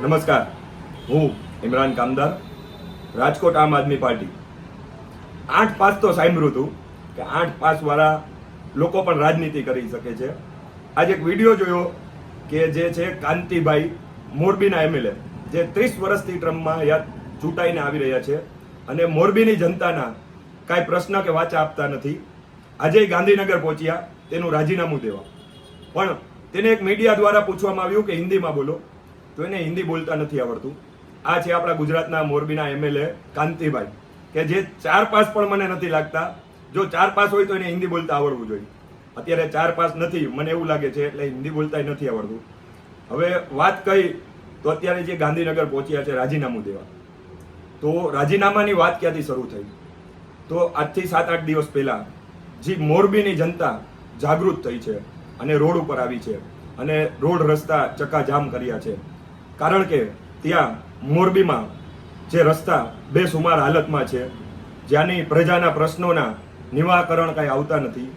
નમસ્કાર. હું ઇમરાન કામદાર, રાજકોટ આમ આદમી પાર્ટી. આઠ પાસ તો સાંભળ્યું હતું કે આઠ પાસ વાળા લોકો પણ રાજનીતિ કરી શકે છે. આજે એક વીડિયો જોયો કે જે છે કાંતિભાઈ મોરબીના એમએલએ જે ત્રીસ વર્ષથી ટ્રમ્પમાં યા ચૂંટાઈને આવી રહ્યા છે અને મોરબીની જનતાના કાંઈ પ્રશ્ન કે વાચા આપતા નથી. આજે ગાંધીનગર પહોંચ્યા, તેનું રાજીનામું દેવા. પણ તેને એક મીડિયા દ્વારા પૂછવામાં આવ્યું કે હિન્દીમાં બોલો. તો એને હિન્દી બોલતા નથી આવડતું. આ છે આપણા ગુજરાતના મોરબીના એમએલએ કાંતિભાઈ, કે જે ચાર પાસ પણ મને નથી લાગતા. જો ચાર પાસ હોય તો એને હિન્દી બોલતા આવડવું જોઈએ. અત્યારે ચાર પાસ નથી, મને એવું લાગે છે, એટલે હિન્દી બોલતા નથી આવડતું. હવે વાત કહી તો અત્યારે જે ગાંધીનગર પહોંચ્યા છે રાજીનામું દેવા. તો રાજીનામાની વાત ક્યાંથી શરૂ થઈ? તો આજથી સાત આઠ દિવસ પહેલા જે મોરબીની જનતા જાગૃત થઈ છે અને રોડ ઉપર આવી છે અને રોડ રસ્તા ચકાજામ કર્યા છે. કારણ કે ત્યાં મોરબીમાં જે રસ્તા બેસુમાર હાલતમાં છે, જ્યાંની પ્રજાના પ્રશ્નોના નિવાકરણ કાંઈ આવતા નથી,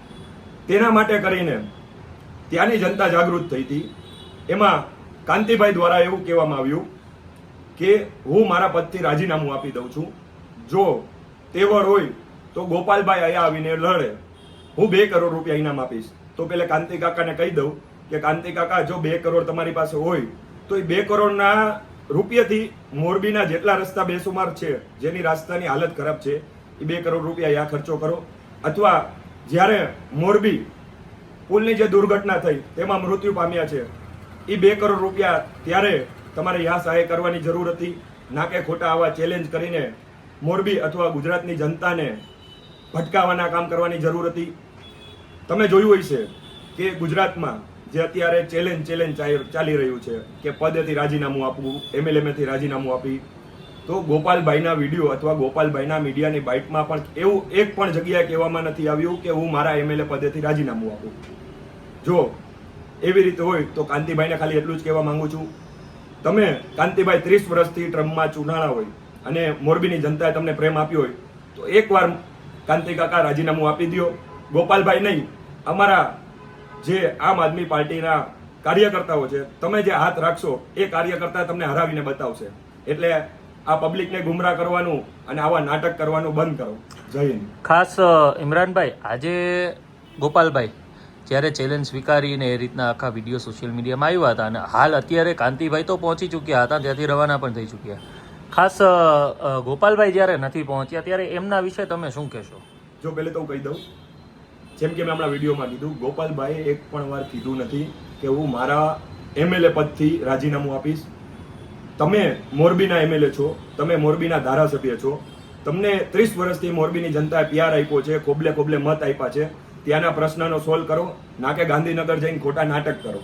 તેના માટે કરીને ત્યાંની જનતા જાગૃત થઈ હતી. એમાં કાંતિભાઈ દ્વારા એવું કહેવામાં આવ્યું કે હું મારા પદથી રાજીનામું આપી દઉં છું. જો તેવર હોય તો ગોપાલભાઈ અહીંયા આવીને લડે. હું બે કરોડ રૂપિયા ઇનામ આપીશ. તો પેલા કાંતિ કાકાને કહી દઉં કે કાંતિ કાકા, જો બે કરોડ તમારી પાસે હોય તો એ બે કરોડના રૂપિયાથી મોરબીના જેટલા રસ્તા બેસુમાર છે, જેની રાસ્તાની હાલત ખરાબ છે, એ બે કરોડ રૂપિયા યા ખર્ચો કરો. અથવા જ્યારે મોરબી પુલની જે દુર્ઘટના થઈ, તેમાં મૃત્યુ પામ્યા છે, એ બે કરોડ રૂપિયા ત્યારે તમારે યા સહાય કરવાની જરૂર હતી. ના કે ખોટા આવા ચેલેન્જ કરીને મોરબી અથવા ગુજરાતની જનતાને ભટકાવાના કામ કરવાની જરૂર હતી. તમે જોયું હોય છે કે ગુજરાતમાં જે અત્યારે ચેલેન્જ ચેલેન્જ ચાલી રહ્યું છે કે પદેથી રાજીનામું આપવું એમએલએમએથી રાજીનામું આપી. તો ગોપાલભાઈના વીડિયો અથવા ગોપાલભાઈના મીડિયાની બાઇટમાં પણ એવું એક પણ જગ્યાએ કહેવામાં નથી આવ્યું કે હું મારા એમએલએ પદેથી રાજીનામું આપું. જો એવી રીતે હોય તો કાંતિભાઈને ખાલી એટલું જ કહેવા માંગુ છું. તમે કાંતિભાઈ ત્રીસ વર્ષથી ટ્રમ્પમાં ચૂંટાણા હોય અને મોરબીની જનતાએ તમને પ્રેમ આપ્યો હોય, તો એકવાર કાંતિ કાકા રાજીનામું આપી દો ગોપાલભાઈ નહીં, અમારા જે આમ આદમી પાર્ટીના કાર્યકર્તાઓ છે તમે જે હાથ રાખશો એ કાર્યકર્તા તમને હરાવીને બતાવશે. એટલે આ પબ્લિકને ગુમરાહ કરવાનું અને આવા નાટક કરવાનું બંધ કરો. જય હિન્દ. ખાસ ઇમરાનભાઈ આજે ગોપાલભાઈ જ્યારે ચેલેન્જ સ્વીકારીને એ રીતના આખા વીડિયો સોશિયલ મીડિયામાં આવ્યા હતા અને હાલ અત્યારે કાંતિભાઈ તો પહોંચી ચૂક્યા હતા ત્યાંથી રવાના પણ થઈ ચૂક્યા. ખાસ ગોપાલભાઈ જ્યારે નથી પહોંચ્યા ત્યારે એમના વિશે તમે શું કહેશો? જો પહેલે તો હું કહી દઉં જેમ કે મેં હમણાં વિડીયોમાં કીધું, ગોપાલભાઈએ એક પણ વાર કીધું નથી કે હું મારા એમએલએ પદથી રાજીનામું આપીશ. તમે મોરબીના એમએલએ છો, તમે મોરબીના ધારાસભ્ય છો, તમને ત્રીસ વર્ષથી મોરબીની જનતાએ પ્યાર આપ્યો છે ખોબલે ખોબલે મત આપ્યા છે, ત્યાંના પ્રશ્નનો સોલ્વ કરો, ના કે ગાંધીનગર જઈને ખોટા નાટક કરો.